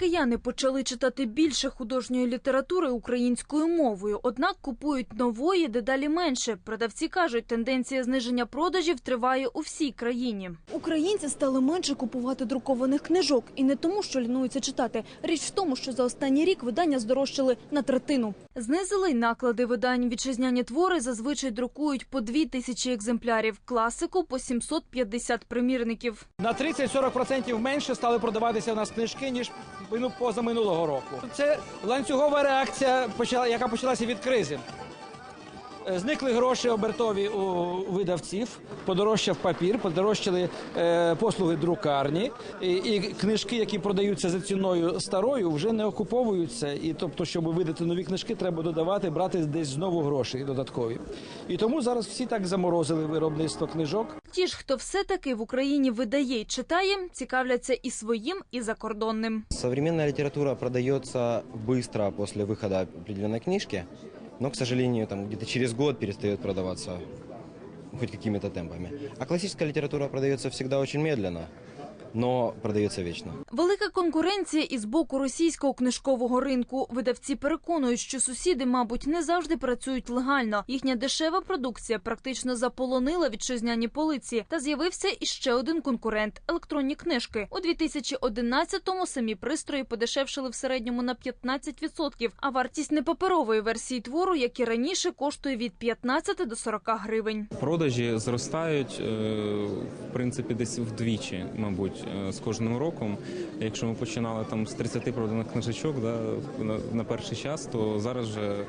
Кияни почали читати більше художньої літератури українською мовою, однак купують нової дедалі менше. Продавці кажуть, тенденція зниження продажів триває у всій країні. Українці стали менше купувати друкованих книжок, і не тому, що лінуються читати. Річ в тому, що за останній рік видання здорожчали на третину. Знизили й наклади видань. Вітчизняні твори зазвичай друкують по дві тисячі екземплярів, класику по 750 примірників. На 30-40% менше стали продаватися у нас книжки, ніж ну, поза року. Це ланцюгова реакція, яка почалася від кризи. Е, Зникли гроші обертові у видавців, подорожчав папір, подорожчали е, послуги друкарні, і, і книжки, які продаються за ціною старою, вже не окуповуються. І тобто, щоб видати нові книжки, треба додавати, брати десь знову гроші додаткові. І тому зараз всі так заморозили виробництво книжок. Ті ж, хто все-таки в Україні видає й читає, цікавляться і своїм, і закордонним. Современная литература продается быстро после выхода определенной книжки, но, к сожалению, там где-то через год перестает продаваться хоть какими-то темпами. А классическая литература продается всегда очень медленно, но продается вечно. Велика конкуренція із боку російського книжкового ринку. Видавці переконують, що сусіди, мабуть, не завжди працюють легально. Їхня дешева продукція практично заполонила вітчизняні полиці. Та з'явився іще один конкурент електронні книжки. У 2011-му самі пристрої подешевшили в середньому на 15%, а вартість непаперової версії твору, як і раніше, коштує від 15 до 40 гривень. Продажі зростають е, в принципі десь вдвічі, мабуть, е, з кожним роком. Якщо ми починали там з 30 проданих книжечок да, на, перший час, то зараз вже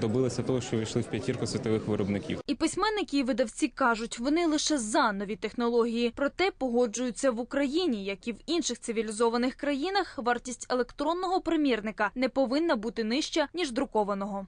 добилися того, що війшли в п'ятірку світових виробників. І письменники і видавці кажуть, вони лише за нові технології. Проте погоджуються в Україні, як і в інших цивілізованих країнах, вартість електронного примірника не повинна бути нижча ніж друкованого.